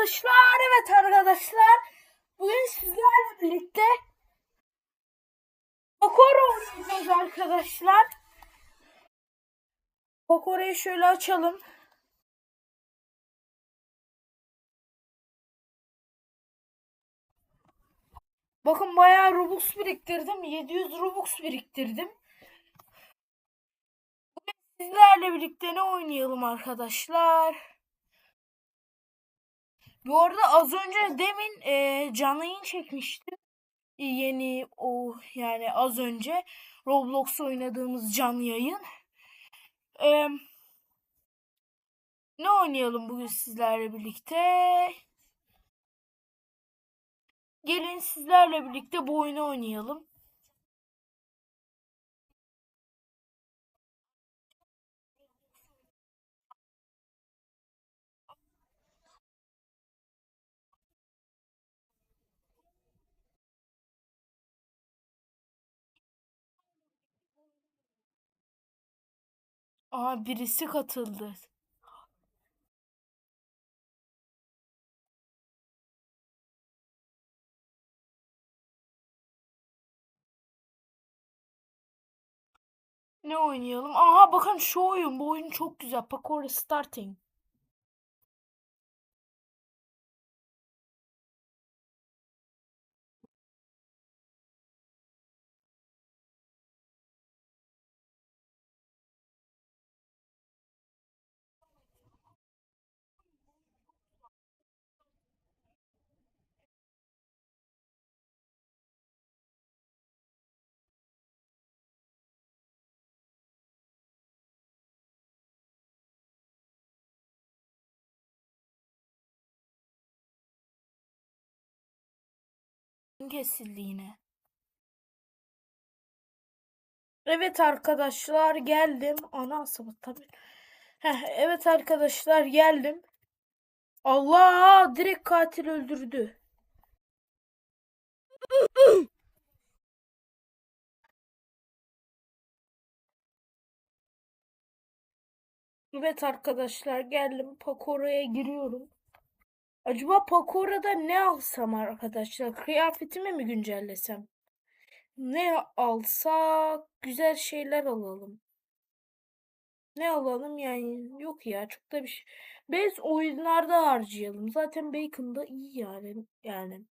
arkadaşlar. Evet arkadaşlar. Bugün sizlerle birlikte Pokora oynayacağız arkadaşlar. Pokora'yı şöyle açalım. Bakın bayağı Robux biriktirdim. 700 Robux biriktirdim. Bugün sizlerle birlikte ne oynayalım arkadaşlar? Bu arada az önce demin e, canlı yayın çekmiştim. E, Yeni o yani az önce Roblox oynadığımız canlı yayın. E, ne oynayalım bugün sizlerle birlikte? Gelin sizlerle birlikte bu oyunu oynayalım. Aa birisi katıldı. Ne oynayalım? Aha bakın şu oyun. Bu oyun çok güzel. Pakora Starting. Kesildi yine. Evet arkadaşlar geldim. Ana sabah tabii. Heh, evet arkadaşlar geldim. Allah direkt katil öldürdü. Evet arkadaşlar geldim. Pakora'ya giriyorum. Acaba Pakora'da ne alsam arkadaşlar? Kıyafetimi mi güncellesem? Ne alsak? Güzel şeyler alalım. Ne alalım yani? Yok ya çok da bir şey. Biz oyunlarda harcayalım. Zaten Bacon da iyi yani. Yani.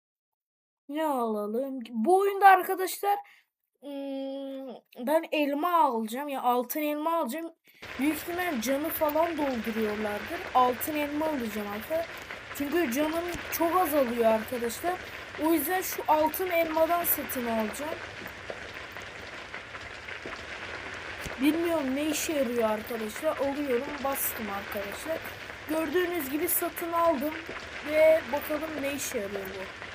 Ne alalım? Bu oyunda arkadaşlar ben elma alacağım. Ya altın elma alacağım. Büyük ihtimal canı falan dolduruyorlardır. Altın elma alacağım arkadaşlar. Çünkü canım çok azalıyor arkadaşlar. O yüzden şu altın elmadan satın alacağım. Bilmiyorum ne işe yarıyor arkadaşlar. Alıyorum bastım arkadaşlar. Gördüğünüz gibi satın aldım. Ve bakalım ne işe yarıyor bu.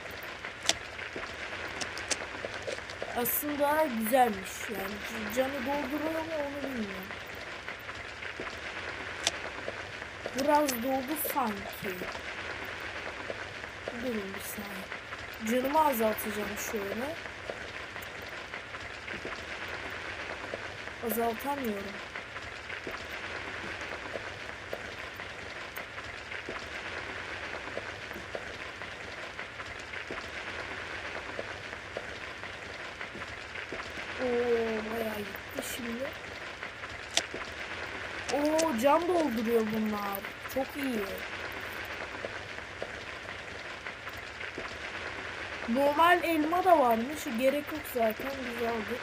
Aslında güzelmiş yani. Canı dolduruyor mu onu bilmiyorum. Biraz doldu sanki. Durun bir saniye. Canımı azaltacağım şöyle. Azaltamıyorum. Şimdi. Oo can dolduruyor bunlar. Çok iyi. Normal elma da varmış. Gerek yok zaten. Biz aldık.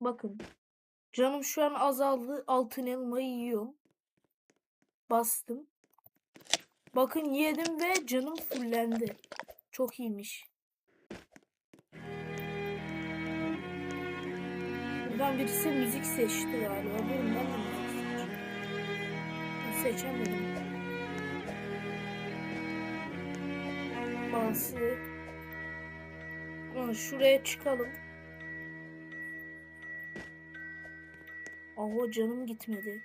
Bakın. Canım şu an azaldı. Altın elmayı yiyorum. Bastım. Bakın yedim ve canım fullendi. Çok iyiymiş. Buradan birisi müzik seçti galiba. Durun ben de müzik seçeyim. Ben Seçemedim. Aa, Şuraya çıkalım. Aa canım gitmedi.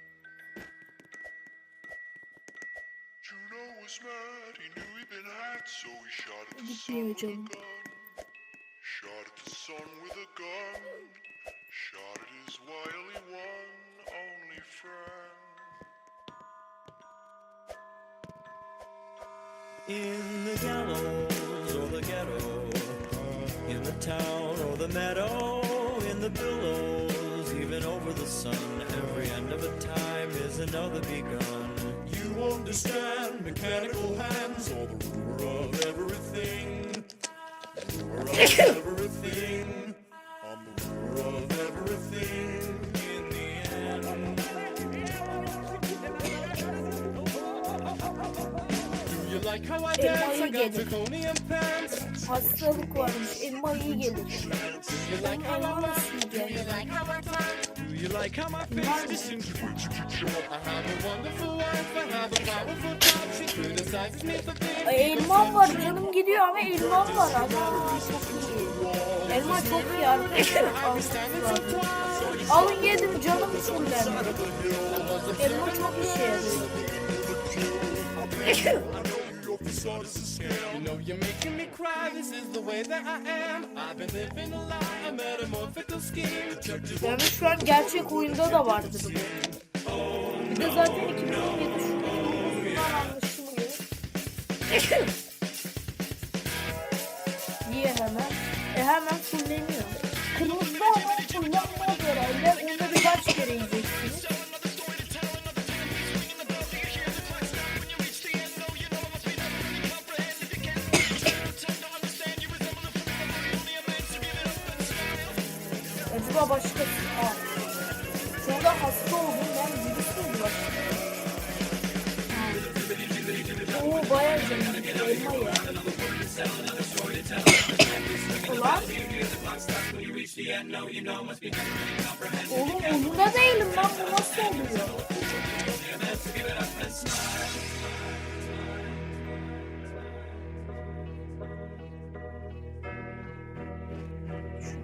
Gitmiyor canım. Shot the sun with a gun. Shot at his wily one, only friend. In the gallows or the ghetto, in the town or the meadow, in the billows, even over the sun, every end of a time is another begun. You understand mechanical hands, or the ruler of everything. Ruler of everything. Wife, I have a powerful job. She criticizes me for being Ay, Elmam var canım gidiyor ama elmam var iyi. Elma çok iyi arkadaşlar. Al, al. Alın yedim canım fullendi. Elma çok işe yarıyor. You know you're making me cry, this is the way that I am. I've been living a lie, a metamorphical scheme. Yani şu an gerçek oyunda da vardır bu. Bir de zaten 2017 şundan anlaşılıyor. Diye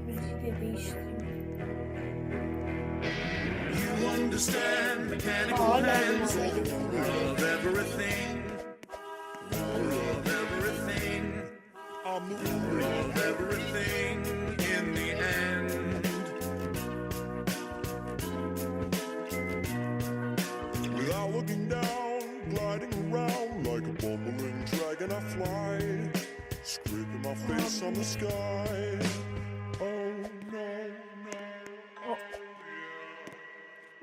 müziği de değiştireyim. You understand mechanical hands, of everything.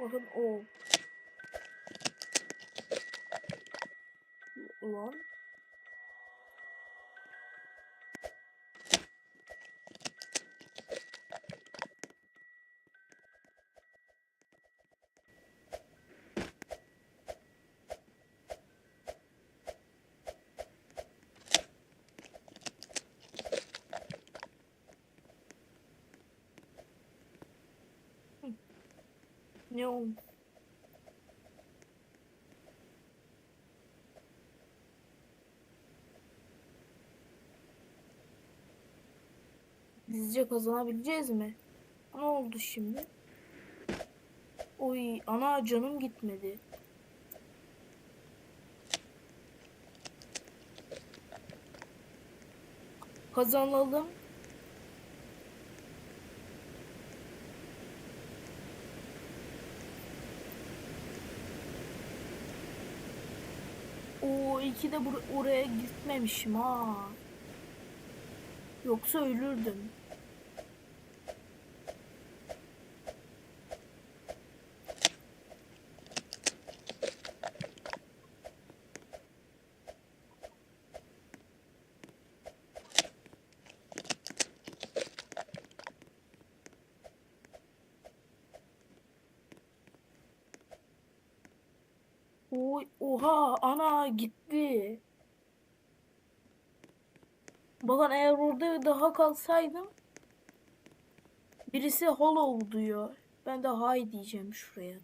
Bakın o. Ulan. Ne oldu? Sizce kazanabileceğiz mi? Ne oldu şimdi? Oy ana canım gitmedi. Kazanalım. O iki de oraya gitmemişim ha. Yoksa ölürdüm. Oy, oha ana gitti. Bakın eğer orada daha kalsaydım birisi hollow diyor. Ben de hay diyeceğim şuraya.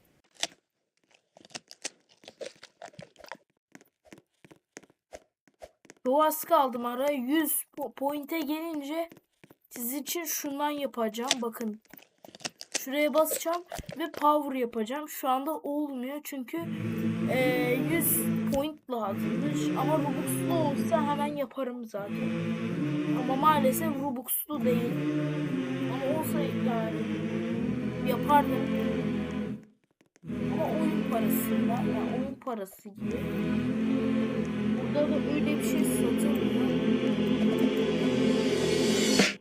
Az kaldım ara 100 po- point'e gelince siz için şundan yapacağım. Bakın. Şuraya basacağım ve power yapacağım. Şu anda olmuyor çünkü eee 100 point lazımmış. Ama Robux'lu olsa hemen yaparım zaten. Ama maalesef Robux'lu değil. Ama olsa yani yapardım. Ama oyun parasında, yani oyun parası gibi. Burada da öyle bir şey satılmıyor.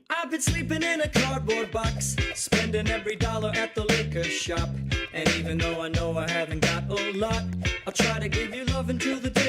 I've been sleeping in a cardboard box, spending every dollar at the liquor shop. And even though I know I haven't got a lot, try to give you love until the day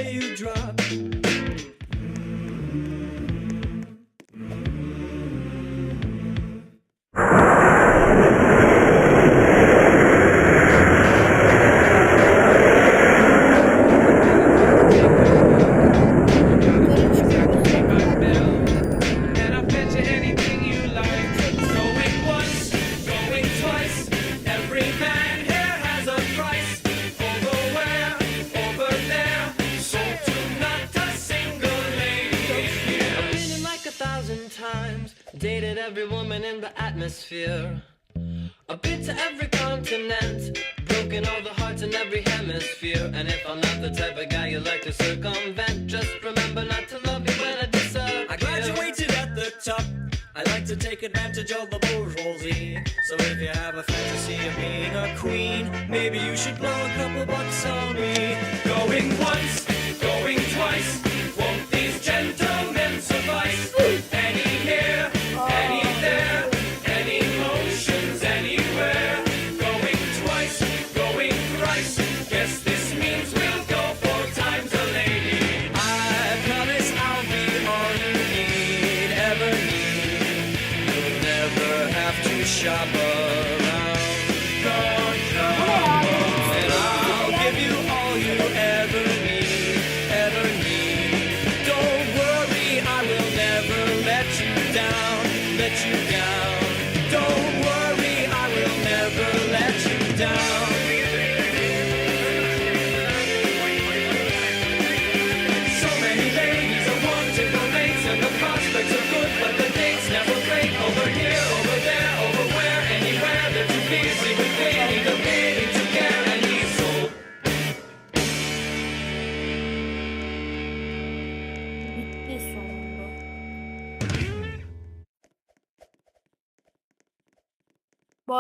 atmosphere.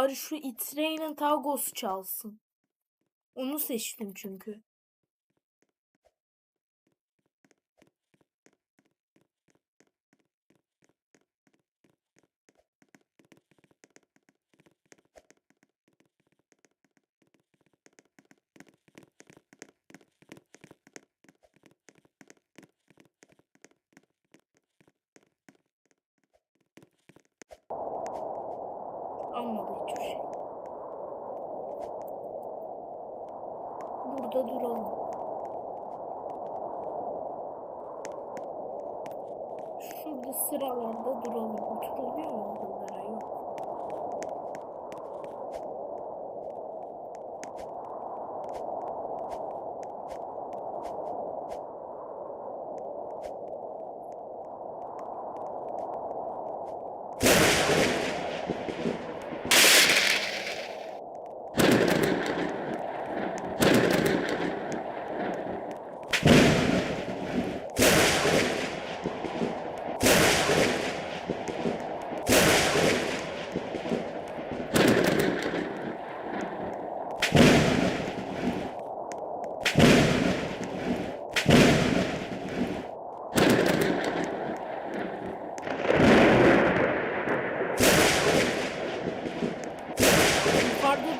Bari şu Itrey'nin Tagos çalsın. Onu seçtim çünkü. Almadı hiçbir şey. Burada duralım. Şurada sıralarda duralım. Oturuluyor mu buralara? Yok.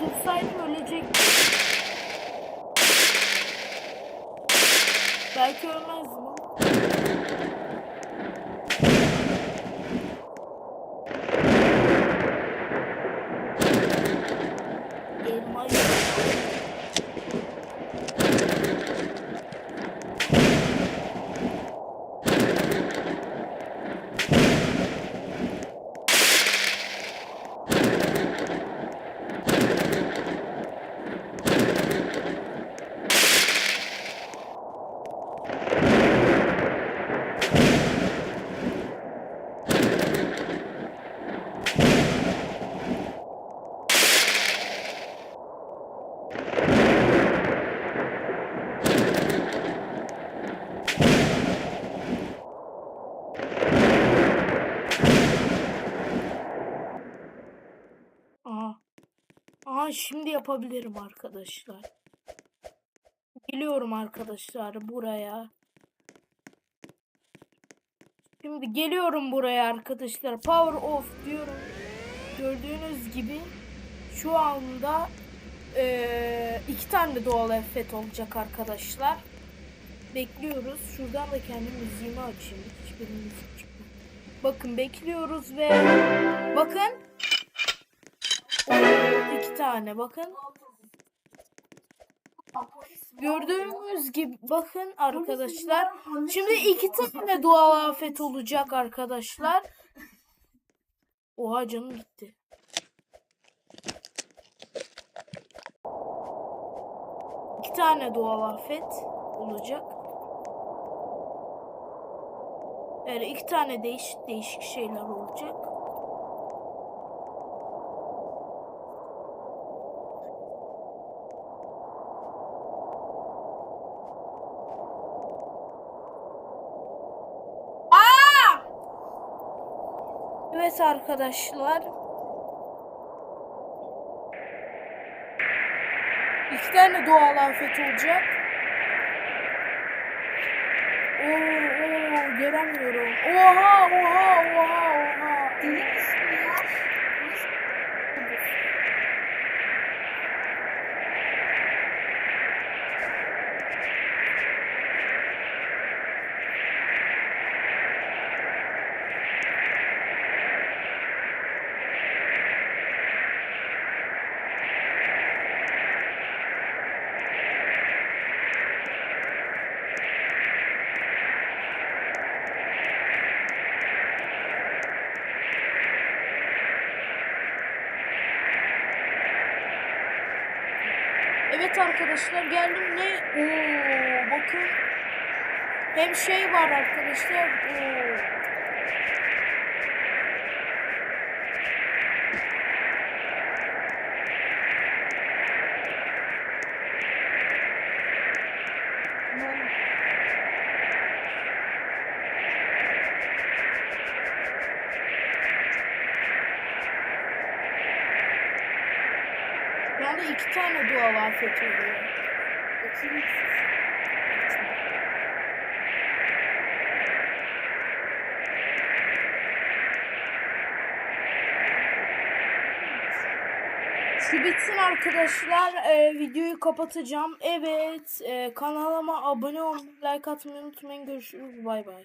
dursaydı ölecekti. Belki ölmez mi? Elma Aa. Aa şimdi yapabilirim arkadaşlar. Geliyorum arkadaşlar buraya. Şimdi geliyorum buraya arkadaşlar. Power off diyorum. Gördüğünüz gibi şu anda eee, iki tane doğal afet olacak arkadaşlar. Bekliyoruz. Şuradan da kendi müziğimi açayım. Hiçbir müzik. Bakın bekliyoruz ve bakın tane bakın. Gördüğümüz gibi bakın arkadaşlar. Şimdi iki tane doğal afet olacak arkadaşlar. Oha canım gitti. İki tane doğal afet olacak. Yani iki tane değişik değişik şeyler olacak. Evet arkadaşlar. İki tane doğal afet olacak. Oo, oo göremiyorum. Oha oha oha oha. Deli misin ya? Evet arkadaşlar geldim ne? Oo bakın. Hem şey var arkadaşlar. Oo. Yani tane doğal afet oluyor. Şu bitsin arkadaşlar. Ee, videoyu kapatacağım. Evet. e, kanalıma abone olmayı, like atmayı unutmayın. Görüşürüz. Bay bay.